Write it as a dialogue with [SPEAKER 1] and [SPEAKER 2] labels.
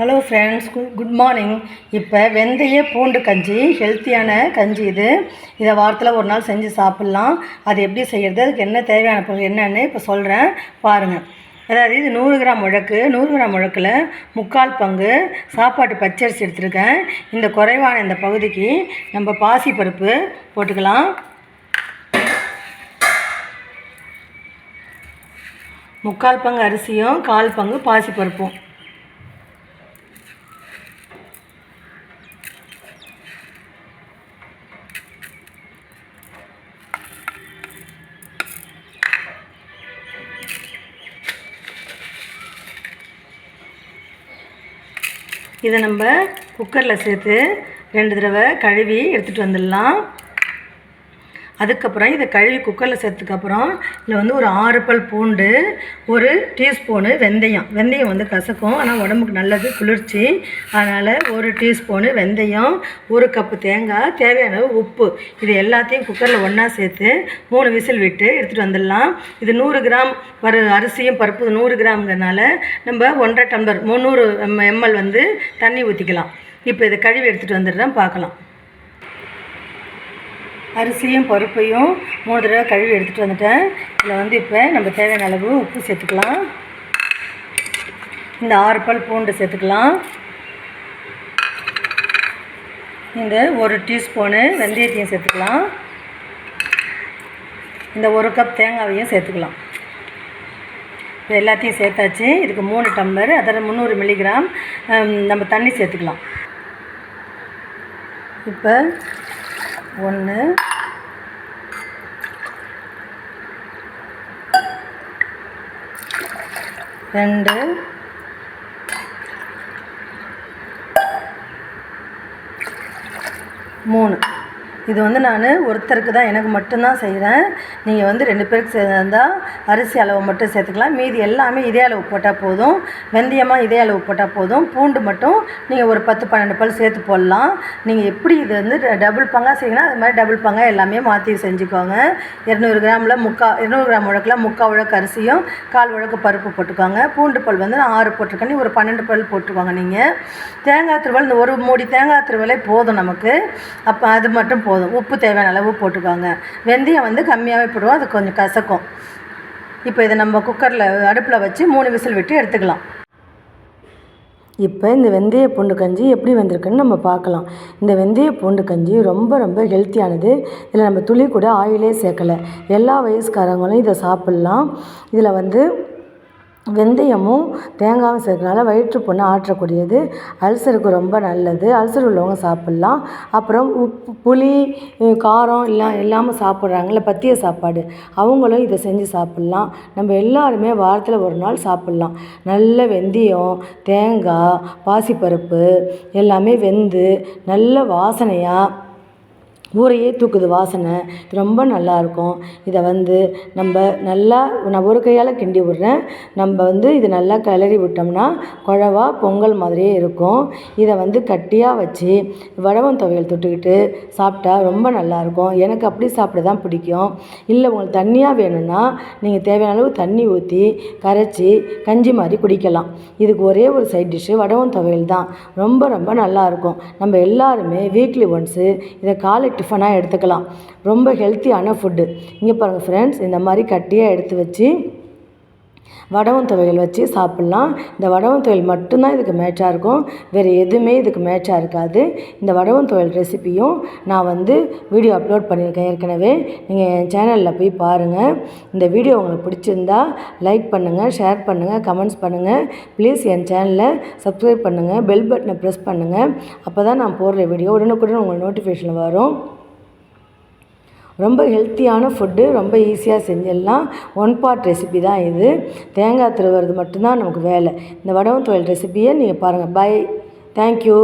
[SPEAKER 1] Hello friends good morning இப்போ வெந்தய பூண்டு கஞ்சி ஹெல்த்தியான கஞ்சி இது. இதை வாரத்தில் ஒரு நாள் செஞ்சு சாப்பிட்லாம். அது எப்படி செய்கிறது அதுக்கு என்ன தேவையான பொருள் என்னன்னு இப்போ சொல்கிறேன் பாருங்கள் அதாவது இது நூறு கிராம் முழக்கு. நூறு கிராம் முழக்கில் முக்கால் பங்கு சாப்பாட்டு பச்சரிசி எடுத்துருக்கேன். இந்த குறைவான இந்த பகுதிக்கு நம்ம பாசி பருப்பு போட்டுக்கலாம். முக்கால் பங்கு அரிசியும் கால் பங்கு பாசி இதை நம்ம குக்கரில் சேர்த்து ரெண்டு தடவை கழுவி எடுத்துகிட்டு வந்துடலாம். அதுக்கப்புறம் இதை கழுவி குக்கரில் சேர்த்துக்கப்புறம் இதில் வந்து ஒரு ஆறு பல் பூண்டு ஒரு டீஸ்பூனு வெந்தயம். வெந்தயம் வந்து கசக்கும். ஆனால் உடம்புக்கு நல்லது குளிர்ச்சி. அதனால் ஒரு டீஸ்பூனு வெந்தயம் ஒரு கப்பு தேங்காய் தேவையான உப்பு. இது எல்லாத்தையும் குக்கரில் ஒன்றா சேர்த்து மூணு விசில் விட்டு எடுத்துகிட்டு வந்துடலாம். இது நூறு கிராம் வர அரிசியும் பருப்பு நூறு கிராம்ங்கிறனால நம்ம ஒன்றரை டம்ளர் முந்நூறு எம்எல் வந்து தண்ணி ஊற்றிக்கலாம் இப்போ இதை கழுவி எடுத்துகிட்டு வந்துடுறேன் பார்க்கலாம். அரிசியும் பருப்பையும் மூணு தடவை கழுவி எடுத்துகிட்டு வந்துட்டேன். இதில் வந்து இப்போ நம்ம தேவையான அளவு உப்பு சேர்த்துக்கலாம். இந்த ஆறு பல் பூண்டு சேர்த்துக்கலாம். இந்த ஒரு டீஸ்பூனு வெந்தயத்தையும் சேர்த்துக்கலாம். இந்த ஒரு கப் தேங்காவையும் சேர்த்துக்கலாம். இப்போ எல்லாத்தையும் சேர்த்தாச்சு. இதுக்கு மூணு டம்ளர் அதில் முந்நூறு மில்லிகிராம் நம்ம தண்ணி சேர்த்துக்கலாம். இப்போ ஒன்று. ரெண்டு. மூணு. இது வந்து நான் ஒருத்தருக்கு தான் எனக்கு மட்டும்தான் செய்கிறேன் நீங்கள் வந்து ரெண்டு பேருக்கு சேர்ந்தால் அரிசி அளவு மட்டும் சேர்த்துக்கலாம். மீதி எல்லாமே இதே அளவு போட்டால் போதும். வெந்தயமாக இதே அளவு போட்டால் போதும். பூண்டு மட்டும் நீங்கள் ஒரு பத்து பன்னெண்டு பல் சேர்த்து போடலாம். நீங்கள் எப்படி இது வந்து டபுள் பங்காக செய்யணும் அது மாதிரி டபுள் பங்காக எல்லாமே மாற்றி செஞ்சுக்கோங்க. இரநூறு கிராமில் முக்கா இரநூறு கிராம் உழக்கில் முக்கால் உழக்கு அரிசியும் கால் உழக்கு பருப்பு போட்டுக்கோங்க. பூண்டு பல் வந்து நான் ஆறு போட்டிருக்கேன். ஒரு பன்னெண்டு பல் போட்டுக்கோங்க நீங்கள் தேங்காய் திருவல் இந்த ஒரு மூடி தேங்காய் திருவலே போதும் நமக்கு. அப்போ அது மட்டும் போதும். உப்பு தேவையான அளவு போட்டுக்கோங்க. வெந்தயம் வந்து கம்மியாகவே போடுவோம். அது கொஞ்சம் கசக்கும். இப்போ இதை நம்ம குக்கரில் அடுப்பில் வச்சு மூணு விசில் விட்டு எடுத்துக்கலாம். இப்போ இந்த வெந்தய பூண்டு கஞ்சி எப்படி வந்திருக்குன்னு நம்ம பார்க்கலாம். இந்த வெந்தய பூண்டு கஞ்சி ரொம்ப ரொம்ப ஹெல்த்தியானது. இதில் நம்ம துளி கூட ஆயிலே சேர்க்கலை. எல்லா வயசுக்காரங்களும் இதை சாப்பிட்லாம். இதில் வந்து வெந்தயமும் தேங்காயும் சேர்க்கறனால வயிற்றுப்புண்ணை ஆற்றக்கூடியது. அல்சருக்கு ரொம்ப நல்லது. அல்சர் உள்ளவங்க சாப்பிட்லாம். அப்புறம் உப்பு புளி காரம் எல்லாம் எல்லாமே சாப்பிட்றாங்கல்ல பத்திய சாப்பாடு. அவங்களும் இதை செஞ்சு சாப்பிட்லாம். நம்ம எல்லாருமே வாரத்தில் ஒரு நாள் சாப்பிட்லாம். நல்ல வெந்தயம் தேங்காய் பாசிப்பருப்பு எல்லாமே வெந்து நல்ல வாசனையாக ஊரையே தூக்குது வாசனை. ரொம்ப நல்லாயிருக்கும். இதை வந்து நம்ம நல்லா நான் ஒரு கையால் கிண்டி விட்றேன். நம்ம வந்து இது நல்லா கிளறி விட்டோம்னா குழவா பொங்கல் மாதிரியே இருக்கும். இதை வந்து கட்டியாக வச்சு வடவம் துவையல் தொட்டுக்கிட்டு சாப்பிட்டா ரொம்ப நல்லாயிருக்கும். எனக்கு அப்படி சாப்பிட தான் பிடிக்கும். இல்லை உங்களுக்கு தண்ணியாக வேணும்னா நீங்கள் தேவையான அளவு தண்ணி ஊற்றி கரைச்சி கஞ்சி மாதிரி குடிக்கலாம். இதுக்கு ஒரே ஒரு சைட் டிஷ்ஷு வடவம் துவையல் தான். ரொம்ப ரொம்ப நல்லாயிருக்கும். நம்ம எல்லாருமே வீக்லி ஒன்ஸு இதை காலை டிஃபனாக எடுத்துக்கலாம். ரொம்ப ஹெல்த்தியான ஃபுட்டு இங்கே பாருங்கள் ஃப்ரெண்ட்ஸ் இந்த மாதிரி கட்டியாக எடுத்து வச்சு வடவம் துவையல் வச்சு சாப்பிட்லாம். இந்த வடவம் துவையல் மட்டும்தான் இதுக்கு மேட்சாக இருக்கும். வேறு எதுவுமே இதுக்கு மேட்சாக இருக்காது. இந்த வடவம் துவையல் ரெசிப்பியும் நான் வந்து வீடியோ அப்லோட் பண்ணியிருக்கேன் ஏற்கனவே. நீங்கள் என் சேனலில் போய் பாருங்கள் இந்த வீடியோ உங்களுக்கு பிடிச்சிருந்தா லைக் பண்ணுங்கள் ஷேர் பண்ணுங்கள் கமெண்ட்ஸ் பண்ணுங்கள் ப்ளீஸ் என் சேனலை சப்ஸ்கிரைப் பண்ணுங்கள் பெல் பட்டனை ப்ரெஸ் பண்ணுங்கள் அப்போ தான் நான் போடுற வீடியோ உடனுக்குடன் உங்களுக்கு நோட்டிஃபிகேஷன் வரும். ரொம்ப ஹெல்த்தியான ஃபுட்டு ரொம்ப ஈஸியாக செஞ்சிடலாம் ஒன் பார்ட் ரெசிபி தான் இது. தேங்காய் திருவுறது மட்டும்தான் நமக்கு வேலை. இந்த வடவம் தொழில் ரெசிபியை நீங்கள் பாருங்கள் பை தேங்க்யூ